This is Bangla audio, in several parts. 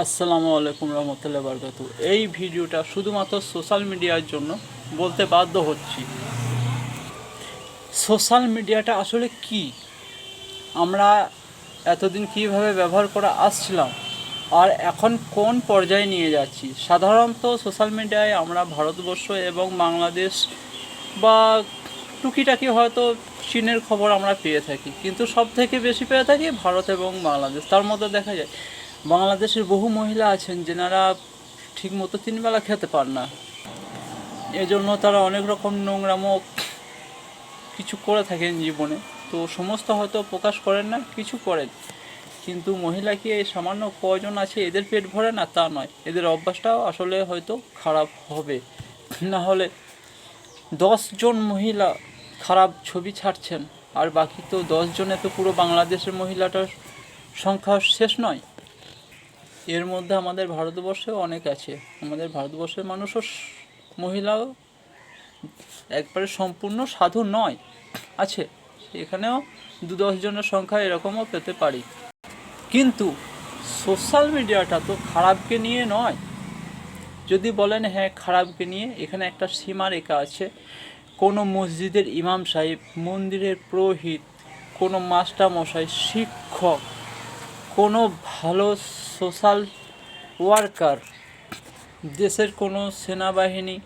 আসসালামু আলাইকুম রহমতুল্লাহ বরকাত এই ভিডিওটা শুধুমাত্র সোশ্যাল মিডিয়ার জন্য বলতে বাধ্য হচ্ছি। সোশ্যাল মিডিয়াটা আসলে কি? আমরা এতদিন কীভাবে ব্যবহার করে আসছিলাম? আর এখন কোন পর্যায়ে নিয়ে যাচ্ছি? সাধারণত সোশ্যাল মিডিয়ায় আমরা ভারতবর্ষ এবং বাংলাদেশ বা টুকিটাকি হয়তো চীনের খবর আমরা পেয়ে থাকি। কিন্তু সব থেকে বেশি পেয়ে থাকি ভারত এবং বাংলাদেশ। তার মধ্যে দেখা যায় বাংলাদেশের বহু মহিলা আছেন যেনারা ঠিকমতো তিনবেলা খেতে পান না। এজন্য তারা অনেক রকম নোংরামো কিছু করে থাকেন জীবনে। তো সমস্ত হয়তো প্রকাশ করেন না, কিছু করেন। কিন্তু মহিলা কি এই সামান্য কজন আছে, এদের পেট ভরে না? তা নয়। এদের অভ্যাসটাও আসলে হয়তো খারাপ হবে। না হলে জন মহিলা খারাপ ছবি ছাড়ছেন, আর বাকি তো দশ জনে তো পুরো বাংলাদেশের মহিলাটার সংখ্যা শেষ নয়। এর মধ্যে আমাদের ভারতবর্ষেও অনেক আছে। আমাদের ভারতবর্ষের মানুষও মহিলাও একবারে সম্পূর্ণ সাধু নয়, আছে। এখানেও দু দশ জনের সংখ্যা এরকমও পেতে পারি। কিন্তু সোশ্যাল মিডিয়াটা তো খারাপকে নিয়ে নয়। যদি বলেন হ্যাঁ খারাপকে নিয়ে, এখানে একটা সীমারেখা আছে। কোনো মসজিদের ইমাম সাহেব, মন্দিরের পুরোহিত, কোনো মাস্টারমশাই, শিক্ষক কোনো ভালো সোশ্যাল ওয়ার্কার, দেশের কোনো সেনাবাহিনী,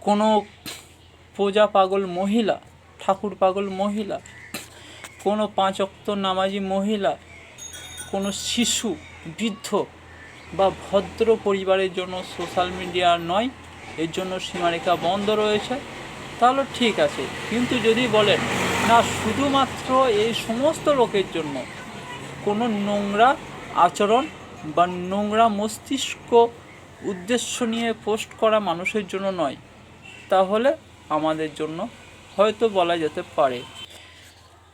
কোনো প্রজা পাগল মহিলা, ঠাকুর পাগল মহিলা, কোনো পাঁচ অক্ত নামাজি মহিলা, কোনো শিশু, বৃদ্ধ বা ভদ্র পরিবারের জন্য সোশ্যাল মিডিয়া নয়, এর জন্য সীমারেখা বন্ধ রয়েছে, তাহলে ঠিক আছে। কিন্তু যদি বলেন, না, শুধুমাত্র এই সমস্ত লোকের জন্য কোনো নোংরা আচরণ বা নোংরা মস্তিষ্ক উদ্দেশ্য নিয়ে পোস্ট করা মানুষের জন্য নয়। তাহলে আমাদের জন্য হয়তো বলা যেতে পারে,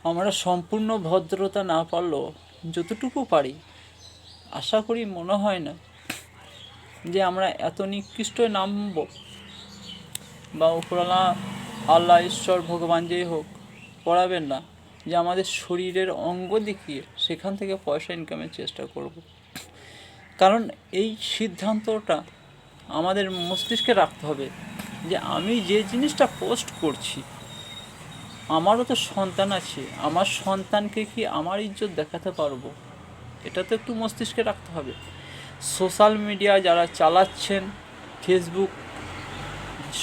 আমরা সম্পূর্ণ ভদ্রতা না পারলেও যতটুকু পারি। আশা করি মনে হয় না যে আমরা এত নিকৃষ্ট নামব বা উপরওয়ালা আল্লাহ, ঈশ্বর, ভগবান যেই হোক, পড়াবেন না। যে আমাদের শরীরের অঙ্গ দেখিয়ে সেখান থেকে পয়সা ইনকামের চেষ্টা করব। কারণ এই সিদ্ধান্তটা আমাদের মস্তিষ্কে রাখতে হবে যে আমি যে জিনিসটা পোস্ট করছি, আমারও তো সন্তান আছে, আমার সন্তানকে কি আমার ইজ্জত দেখাতে পারব? এটা তো একটু মস্তিষ্কে রাখতে হবে। সোশ্যাল মিডিয়া যারা চালাচ্ছেন ফেসবুক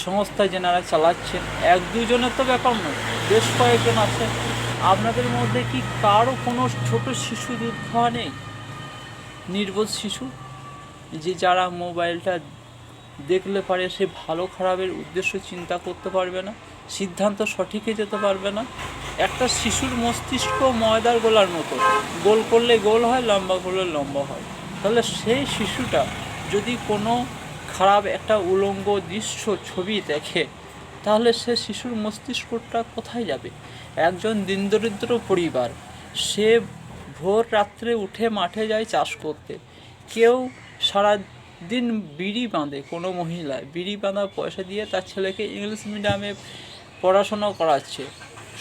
সংস্থা যেনারা চালাচ্ছেন, এক দুজনের তো ব্যাপার নয়, বেশ কয়েকজন আছেন। আপনাদের মধ্যে কি কারও কোনো ছোট শিশু দুধ খাওয়া নেই? নির্বোধ শিশু? যে যারা মোবাইলটা দেখলে পারে সে ভালো খারাপের উদ্দেশ্য চিন্তা করতে পারবে না, সিদ্ধান্ত সঠিকে যেতে পারবে না। একটা শিশুর মস্তিষ্ক ময়দার গোলার মতো। গোল করলে গোল হয়, লম্বা করলে লম্বা হয়। তাহলে সেই শিশুটা যদি কোনো খারাপ একটা উলঙ্গ দৃশ্য ছবি দেখে, তাহলে সে শিশুর মস্তিষ্কটা কোথায় যাবে? একজন দিনদরিদ্র পরিবার। সে ভোর রাত্রে উঠে মাঠে যায় চাষ করতে। কেউ সারা দিন বিড়ি বাঁধে কোনো মহিলা বিড়ি বাঁধা পয়সা দিয়ে তার ছেলেকে ইংলিশ মিডিয়ামে পড়াশোনা করাচ্ছে।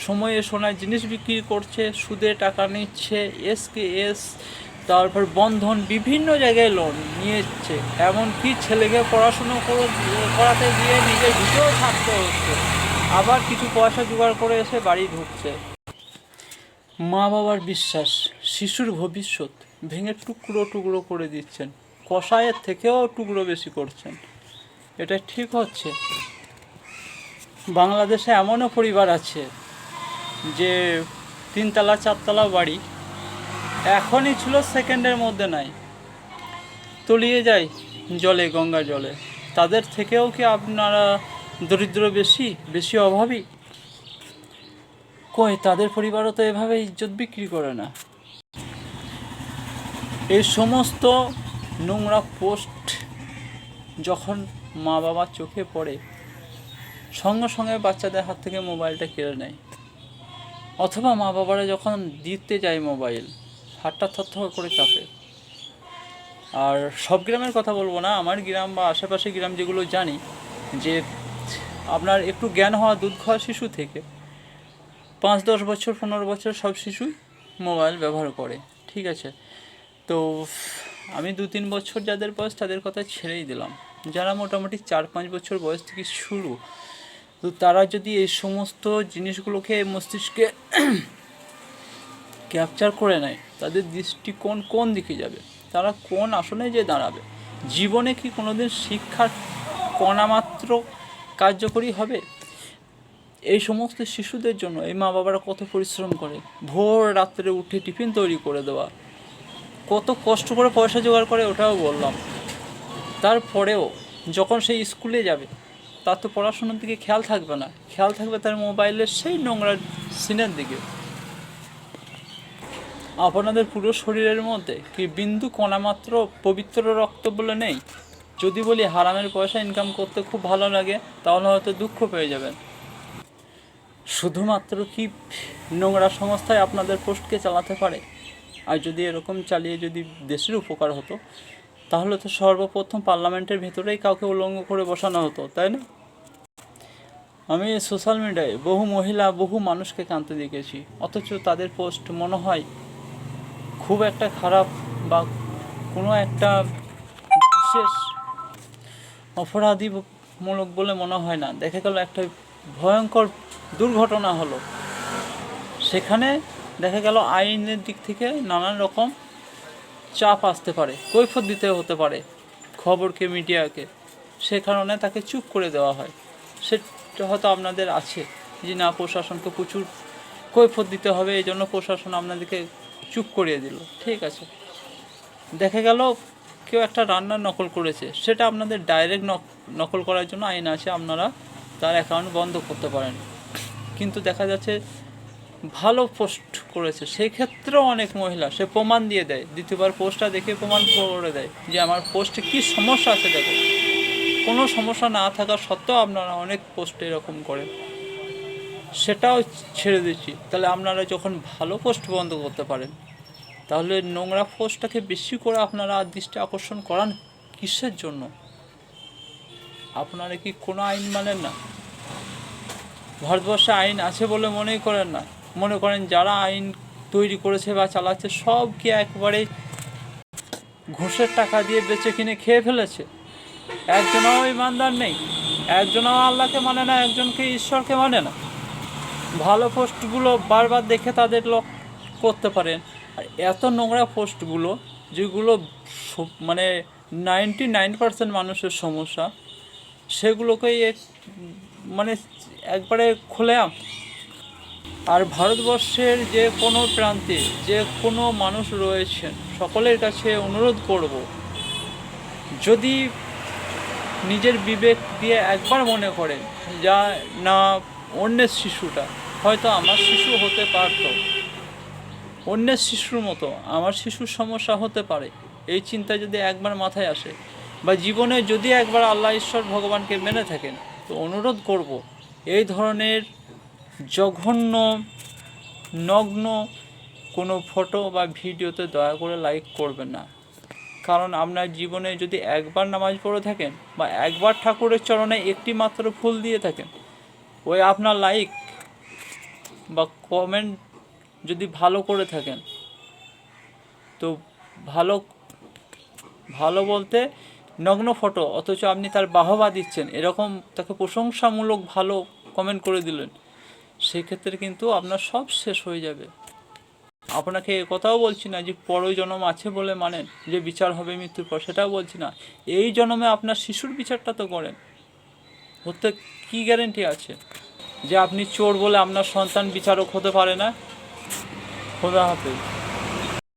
সময়ে সোনার জিনিস বিক্রি করছে, সুদে টাকা নিচ্ছে এসকে এস, তারপর বন্ধন বিভিন্ন জায়গায় লোন নিয়েছে। এমনকি ছেলেকে পড়াশুনো করাতে গিয়ে নিজের ভিটেও থাকতে হচ্ছে। আবার কিছু পয়সা জোগাড় করে এসে বাড়ি ঢুকছে। মা বাবার বিশ্বাস, শিশুর ভবিষ্যৎ ভেঙে টুকরো টুকরো করে দিচ্ছেন, কষায়ের থেকেও টুকরো বেশি করছেন। এটা ঠিক হচ্ছে। বাংলাদেশে এমনও পরিবার আছে যে তিনতলা, চারতলা বাড়ি এখনই ছিল সেকেন্ডের মধ্যে নাই। তলিয়ে যায় জলে, গঙ্গা জলে। তাদের থেকেও কি আপনারা দরিদ্র বেশি বেশি অভাবী? কই, তাদের পরিবারও তো এভাবে ইজ্জত বিক্রি করে না। এই সমস্ত নোংরা পোস্ট যখন মা বাবার চোখে পড়ে, সঙ্গে সঙ্গে বাচ্চাদের হাত থেকে মোবাইলটা কেড়ে নেয়। অথবা মা বাবারা যখন দিতে যায় মোবাইল, হাতটা থরথর করে চাপে। আর সব গ্রামের কথা বলব না, আমার গ্রাম বা আশেপাশে গ্রাম যেগুলো জানি, যে আপনার একটু জ্ঞান হওয়া দুধ খাওয়া শিশু থেকে। পাঁচ, দশ বছর, পনেরো বছর সব শিশুই মোবাইল ব্যবহার করে, ঠিক আছে? তো আমি দু, তিন বছর যাদের বয়স তাদের কথা ছেড়েই দিলাম। যারা মোটামুটি চার, পাঁচ বছর বয়স থেকে শুরু, তো তারা যদি এই সমস্ত জিনিসগুলোকে মস্তিষ্কে ক্যাপচার করে নেয়, তাদের দৃষ্টিকোণ কোন দিকে যাবে? তারা কোন আসনে যে দাঁড়াবে? জীবনে কি কোনোদিন শিক্ষার কণামাত্র কার্যকরী হবে? এই সমস্ত শিশুদের জন্য এই মা বাবারা কত পরিশ্রম করে। ভোর রাত্রে উঠে টিফিন তৈরি করে দেওয়া। কত কষ্ট করে পয়সা জোগাড় করে ওটাও বললাম। তারপরেও যখন সেই স্কুলে যাবে, তার তো পড়াশোনার দিকে খেয়াল থাকবে না। খেয়াল থাকবে তার মোবাইলের সেই নোংরা সিনের দিকে। আপনাদের পুরো শরীরের মধ্যে কি বিন্দু কণামাত্র পবিত্র রক্ত বলে নেই? যদি বলি হারামের পয়সা ইনকাম করতে খুব ভালো লাগে, তাহলে হয়তো দুঃখ পেয়ে যাবেন। শুধুমাত্র কি নোংরা সংস্থায় আপনাদের পোস্টকে চালাতে পারে? আর যদি এরকম চালিয়ে যদি দেশের উপকার হতো, তাহলে তো সর্বপ্রথম পার্লামেন্টের ভিতরেই কাউকে উলঙ্গ করে বসানো হতো, তাই না? আমি সোশ্যাল মিডিয়ায় বহু মহিলা, বহু মানুষকে কাঁদতে দেখেছি, অথচ তাদের পোস্ট মনে হয় খুব একটা খারাপ বা কোনো একটা বিশেষ অপরাধীমূলক বলে মনে হয় না। দেখা গেল একটা ভয়ঙ্কর দুর্ঘটনা হলো। সেখানে দেখা গেল আইনের দিক থেকে নানান রকম চাপ আসতে পারে, কৈফত দিতে হতে পারে খবরকে, মিডিয়াকে। সে কারণে তাকে চুপ করে দেওয়া হয়। সেটা হয়তো আপনাদের আছে যে না, প্রশাসনকে প্রচুর কৈফত দিতে হবে এই জন্য প্রশাসন আপনাদেরকে চুপ করিয়ে দিল। ঠিক আছে। দেখা গেল কেউ একটা রান্নার নকল করেছে, সেটা আপনাদের ডাইরেক্ট নকল করার জন্য আইন আছে, আপনারা তার অ্যাকাউন্ট বন্ধ করতে পারেন। কিন্তু দেখা যাচ্ছে ভালো পোস্ট করেছে সেই ক্ষেত্রেও অনেক মহিলা, সে প্রমাণ দিয়ে দেয়। দ্বিতীয়বার পোস্টটা দেখে প্রমাণ করে দেয় যে আমার পোস্টে কী সমস্যা আছে দেখো। কোনো সমস্যা না থাকা সত্ত্বেও আপনারা অনেক পোস্ট এরকম করেন। সেটাও ছেড়ে দিচ্ছি। তাহলে আপনারা যখন ভালো পোস্ট বন্ধ করতে পারেন তাহলে নোংরা পোস্টটাকে বেশি করে আপনারা দৃষ্টি আকর্ষণ করান কিসের জন্য? আপনারা কি কোনো আইন মানেন না? ভারতবর্ষে আইন আছে বলে মনেই করেন না। মনে করেন যারা আইন তৈরি করেছে বা চালাচ্ছে সব কি একবারে ঘুষের টাকা দিয়ে বেচে কিনে খেয়ে ফেলেছে? একজনও ইমানদার নেই, একজনও আল্লাহকে মানে না, একজনকে ঈশ্বরকে মানে না। ভালো পোস্টগুলো বারবার দেখে তাদের লক করতে পারেন। আর এত নোংরা পোস্টগুলো, যেগুলো মানে নাইনটি নাইন পার্সেন্ট মানুষের সমস্যা, সেগুলোকেই এক- মানে একবারে খুলে আর ভারতবর্ষের যে কোনো প্রান্তে যে কোনো মানুষ রয়েছেন, সকলের কাছে অনুরোধ করব, যদি নিজের বিবেক দিয়ে একবার মনে করেন যা না অন্যের শিশুটা, হয়তো আমার শিশু হতে পারতো। অন্যের শিশুর মতো। আমার শিশুর সমস্যা হতে পারে। এই চিন্তা যদি একবার মাথায় আসে বা জীবনে যদি একবার আল্লাহ ঈশ্বর ভগবানকে মেনে থাকেন, তো অনুরোধ করব, এই ধরনের জঘন্য, নগ্ন কোনো ফটো বা ভিডিওতে দয়া করে লাইক করবেন না। কারণ আপনার জীবনে যদি একবার নামাজ পড়ে থাকেন বা একবার ঠাকুরের চরণে একটি মাত্র ফুল দিয়ে থাকেন, ওই আপনার লাইক বা কমেন্ট যদি ভালো করে থাকেন। তো ভালো ভালো বলতে নগ্ন ফটো, অথচ আপনি তার বাহবা দিচ্ছেন, এরকম তাকে প্রশংসামূলক ভালো কমেন্ট করে দিলেন সেই ক্ষেত্রে কিন্তু আপনার সব শেষ হয়ে যাবে। আপনাকে কথাও বলছি না যে পরই জন্ম আছে বলে মানেন, যে বিচার হবে মৃত্যুর পর, সেটাও বলছি না। এই জন্মে আপনার শিশুর বিচারটা তো করেন। হতে কী গ্যারেন্টি আছে? যে আপনি চোর বলে আপনার সন্তান বিচারক হতে পারে না খোদা হাফেজ।